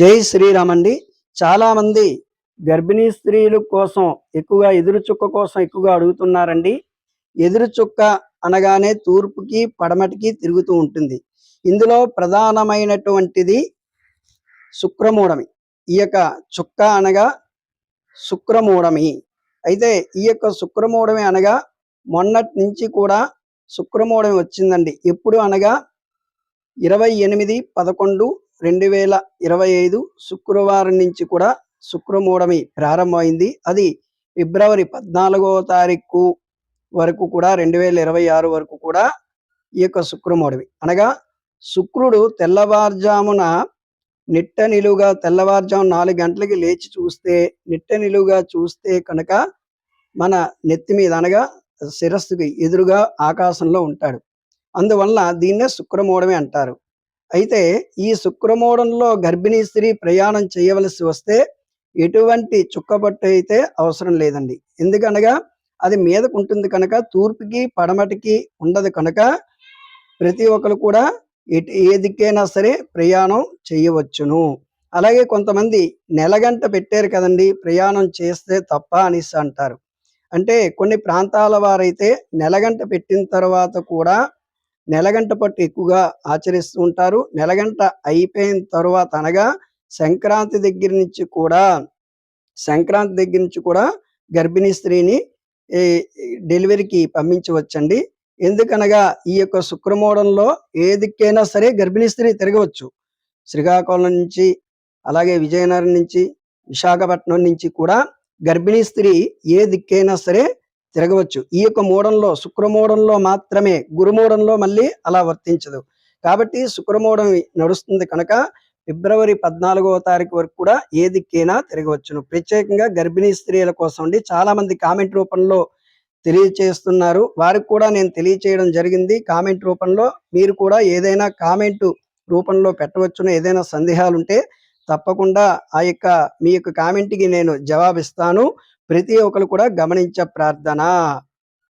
జై శ్రీరామ్ అండి చాలామంది గర్భిణీ స్త్రీల కోసం ఎక్కువగా ఎదురు చుక్క కోసం ఎక్కువగా అడుగుతున్నారండి. ఎదురు చుక్క అనగానే తూర్పుకి పడమటికి తిరుగుతూ ఉంటుంది. ఇందులో ప్రధానమైనటువంటిది శుక్రమూఢమి. ఈ యొక్క చుక్క అనగా శుక్రమూఢమి. అయితే ఈ యొక్క శుక్రమూఢమి అనగా మొన్నటి నుంచి కూడా శుక్రమూఢమి వచ్చిందండి. ఎప్పుడు అనగా ఇరవై ఎనిమిది పదకొండు రెండు వేల ఇరవై ఐదు శుక్రవారం నుంచి కూడా శుక్రమూఢమి ప్రారంభమైంది. అది ఫిబ్రవరి పద్నాలుగో తారీఖు వరకు కూడా రెండు వేల ఇరవై ఆరు వరకు కూడా ఈ యొక్క శుక్రమూఢమి. అనగా శుక్రుడు తెల్లవారుజామున నిట్ట నిలువుగా తెల్లవారుజాము నాలుగు గంటలకి లేచి చూస్తే నిట్ట నిలువుగా చూస్తే కనుక మన నెత్తి మీద అనగా శిరస్సుకి ఎదురుగా ఆకాశంలో ఉంటాడు. అందువల్ల దీన్నే శుక్రమూడమి అంటారు. అయితే ఈ శుక్రమూడంలో గర్భిణీ స్త్రీ ప్రయాణం చేయవలసి వస్తే ఎటువంటి చుక్కబట్టు అయితే అవసరం లేదండి. ఎందుకనగా అది మీదకు ఉంటుంది కనుక తూర్పుకి పడమటికి ఉండదు కనుక ప్రతి ఒక్కరు కూడా ఎటు ఏ దిక్కైనా సరే ప్రయాణం చేయవచ్చును. అలాగే కొంతమంది నెలగంట పెట్టారు కదండి ప్రయాణం చేస్తే తప్ప అనేసి అంటారు. అంటే కొన్ని ప్రాంతాల వారైతే నెలగంట పెట్టిన తర్వాత కూడా నెలగంట పట్టు ఎక్కువగా ఆచరిస్తూ ఉంటారు. నెలగంట అయిపోయిన తర్వాత అనగా సంక్రాంతి దగ్గర నుంచి కూడా సంక్రాంతి దగ్గర నుంచి కూడా గర్భిణీ స్త్రీని డెలివరీకి పంపించవచ్చండి. ఎందుకనగా ఈ యొక్క శుక్రమూడంలో ఏ దిక్కైనా సరే గర్భిణీ స్త్రీ తిరగవచ్చు. శ్రీకాకుళం నుంచి అలాగే విజయనగరం నుంచి విశాఖపట్నం నుంచి కూడా గర్భిణీ స్త్రీ ఏ దిక్కైనా సరే తిరగవచ్చు. ఈ యొక్క మూడంలో శుక్రమూఢంలో మాత్రమే గురుమూఢంలో మళ్ళీ అలా వర్తించదు. కాబట్టి శుక్రమూఢం నడుస్తుంది కనుక ఫిబ్రవరి పద్నాలుగవ తారీఖు వరకు కూడా ఏ దిక్కైనా తిరగవచ్చును. ప్రత్యేకంగా గర్భిణీ స్త్రీల కోసం అండి. చాలా మంది కామెంట్ రూపంలో తెలియచేస్తున్నారు. వారికి కూడా నేను తెలియచేయడం జరిగింది. కామెంట్ రూపంలో మీరు కూడా ఏదైనా కామెంట్ రూపంలో పెట్టవచ్చును. ఏదైనా సందేహాలు ఉంటే తప్పకుండా ఆ యొక్క మీ యొక్క కామెంట్కి నేను జవాబిస్తాను. ప్రతి ఒక్కరు కూడా గమనించ ప్రార్థన.